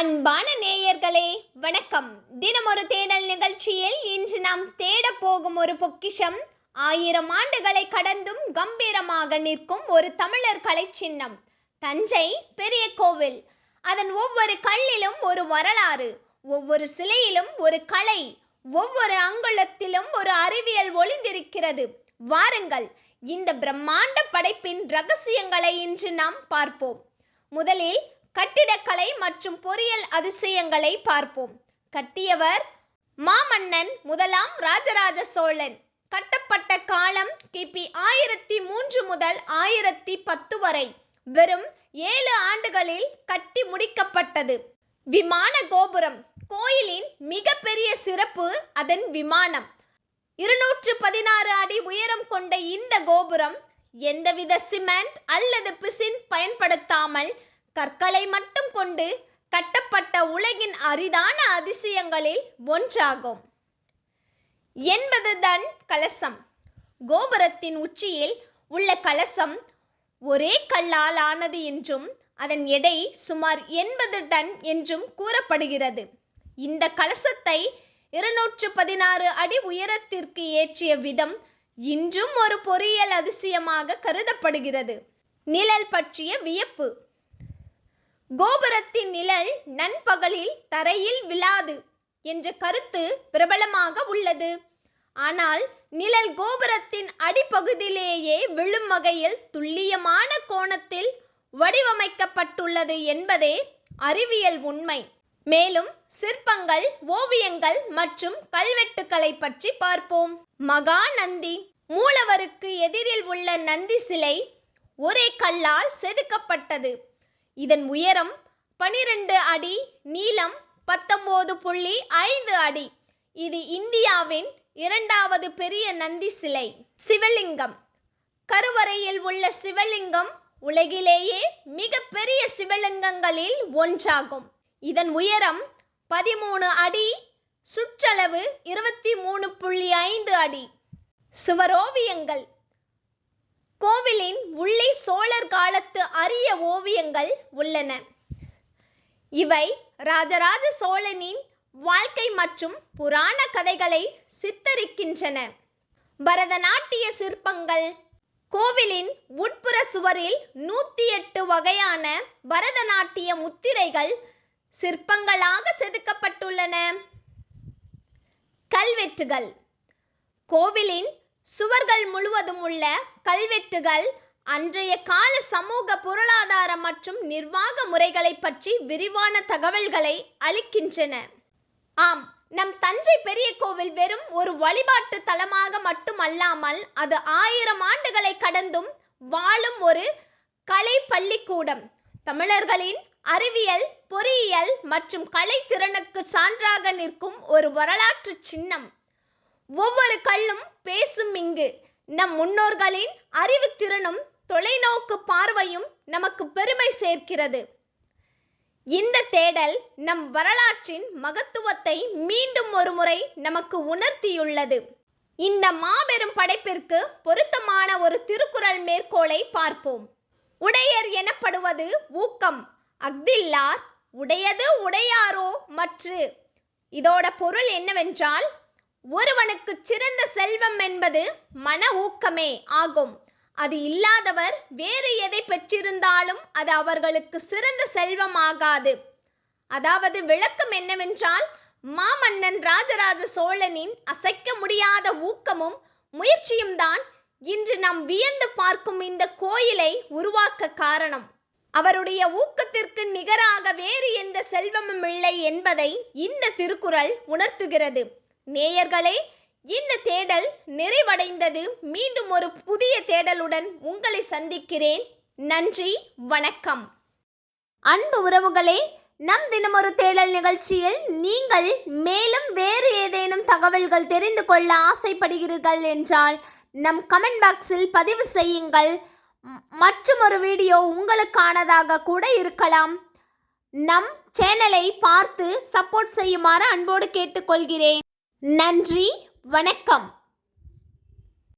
அன்பான நேயர்களே வணக்கம். தினமொரு தேடல் நிகழ்ச்சியில் இன்று நாம் தேட போகும் ஒரு பொக்கிஷம். ஆயிரம் ஆண்டுகளை கடந்தும் கம்பீரமாக நிற்கும் ஒரு தமிழர் கலை சின்னம். தஞ்சை பெரிய கோவில். அதன் ஒவ்வொரு கல்லிலும் ஒரு வரலாறு ஒவ்வொரு சிலையிலும் ஒரு கலை ஒவ்வொரு அங்குலத்திலும் ஒரு அறிவியல் ஒளிந்திருக்கிறது. வாருங்கள் இந்த பிரம்மாண்ட படைப்பின் ரகசியங்களை இன்று நாம் பார்ப்போம். முதலில் கட்டிடக்கலை மற்றும் பொறியியல் அதிசயங்களை பார்ப்போம். கட்டியவர் மாமன்னன் முதலாம் ராஜராஜ சோழன். கட்டப்பட்ட காலம் கிபி ஆயிரத்தி மூன்று முதல் ஆயிரத்தி பத்து வரை. வெறும் ஏழு ஆண்டுகளில் கட்டி முடிக்கப்பட்டது. விமான கோபுரம். கோயிலின் மிகப்பெரிய சிறப்பு அதன் விமானம். இருநூற்று பதினாறு அடி உயரம் கொண்ட இந்த கோபுரம் எந்தவித சிமெண்ட் அல்லது பிசின் பயன்படுத்தாமல் கற்களை மட்டும் கொண்டு கட்டப்பட்ட உலகின் அரிதான அதிசயங்களில் ஒன்றாகும். எண்பது டன் கலசம். கோபுரத்தின் உச்சியில் உள்ள கலசம் ஒரே கல்லால் ஆனது என்றும் அதன் எடை சுமார் எண்பது டன் என்றும் கூறப்படுகிறது. இந்த கலசத்தை இருநூற்று பதினாறு அடி உயரத்திற்கு ஏற்றிய விதம் இன்றும் ஒரு பொறியியல் அதிசயமாக கருதப்படுகிறது. நிழல் பற்றிய வியப்பு. கோபுரத்தின் நிழல் நண்பகலில் தரையில் விழாது என்ற கருத்து பிரபலமாக உள்ளது. ஆனால் நிழல் கோபுரத்தின் அடிப்பகுதியிலேயே விழும் வகையில் துல்லியமான கோணத்தில் வடிவமைக்கப்பட்டுள்ளது என்பதே அறிவியல் உண்மை. மேலும் சிற்பங்கள் ஓவியங்கள் மற்றும் கல்வெட்டுக்களை பற்றி பார்ப்போம். மகா நந்தி மூலவருக்கு எதிரில் உள்ள நந்தி சிலை ஒரே கல்லால் செதுக்கப்பட்டது. இதன் உயரம் பனிரெண்டு அடி நீளம் பத்தொம்போது புள்ளி ஐந்து அடி. இது இந்தியாவின் இரண்டாவது பெரிய நந்தி சிலை. சிவலிங்கம். கருவறையில் உள்ள சிவலிங்கம் உலகிலேயே மிகப்பெரிய சிவலிங்கங்களில் ஒன்றாகும். இதன் உயரம் பதிமூணு அடி சுற்றளவு இருபத்தி மூணு புள்ளி ஐந்து அடி. சுவரோவியங்கள். கோவிலின் உள்ளே சோழர் காலத்து அரிய ஓவியங்கள் உள்ளன. இவை ராஜராஜ சோழனின் வாழ்க்கை மற்றும் புராண கதைகளை சித்தரிக்கின்றன. பரதநாட்டிய சிற்பங்கள் கோவிலின் உட்புற சுவரில் நூற்றி எட்டு வகையான பரதநாட்டிய முத்திரைகள் சிற்பங்களாக செதுக்கப்பட்டுள்ளன. கல்வெட்டுகள். கோவிலின் சுவர்கள் முழுவதும் உள்ள கல்வெட்டுகள் அன்றைய கால சமூக பொருளாதார மற்றும் நிர்வாக முறைகளை பற்றி விரிவான தகவல்களை அளிக்கின்றன. ஆம் நம் தஞ்சை பெரிய கோவில் வெறும் ஒரு வழிபாட்டு தலமாக மட்டுமல்லாமல் அது ஆயிரம் ஆண்டுகளை கடந்தும் வாழும் ஒரு கலை பள்ளிக்கூடம் தமிழர்களின் அறிவியல் பொறியியல் மற்றும் கலைத்திறனுக்கு சான்றாக நிற்கும் ஒரு வரலாற்று சின்னம். ஒவ்வொரு கல்லும் பே நம் முன்னோர்களின் அறிவுத்திறனும் தொலைநோக்கு பார்வையும் நமக்கு பெருமை சேர்க்கிறது. இந்த தேடல் நம் வரலாற்றின் மகத்துவத்தை மீண்டும் ஒரு முறை நமக்கு உணர்த்தியுள்ளது. இந்த மாபெரும் படைப்பிற்கு பொருத்தமான ஒரு திருக்குறள் மேற்கோளை பார்ப்போம். உடையர் எனப்படுவது ஊக்கம் அஃதில்லார் உடையது உடையாரோ மற்று. இதோட பொருள் என்னவென்றால் ஒருவனுக்கு சிறந்த செல்வம் என்பது மன ஊக்கமே ஆகும். அது இல்லாதவர் வேறு எதை பெற்றிருந்தாலும் அது அவர்களுக்கு சிறந்த செல்வம் ஆகாது அதாவது விளக்கம் என்னவென்றால் மாமன்னன் ராஜராஜ சோழனின் அசைக்க முடியாத ஊக்கமும் முயற்சியும் தான் இன்று நாம் வியந்து பார்க்கும் இந்த கோயிலை உருவாக்க காரணம். அவருடைய ஊக்கத்திற்கு நிகராக வேறு எந்த செல்வமும் இல்லை என்பதை இந்த திருக்குறள் உணர்த்துகிறது. நேயர்களே இந்த தேடல் நிறைவடைந்தது. மீண்டும் ஒரு புதிய தேடலுடன் உங்களை சந்திக்கிறேன். நன்றி வணக்கம். அன்பு உறவுகளே நம் தினமொரு தேடல் நிகழ்ச்சியில் நீங்கள் மேலும் வேறு ஏதேனும் தகவல்கள் தெரிந்து கொள்ள ஆசைப்படுகிறீர்கள் என்றால் நம் கமெண்ட் பாக்ஸில் பதிவு செய்யுங்கள். மற்றும் ஒரு வீடியோ உங்களுக்கானதாக கூட இருக்கலாம். நம் சேனலை பார்த்து சப்போர்ட் செய்யுமாறு அன்போடு கேட்டுக்கொள்கிறேன். நன்றி வணக்கம்.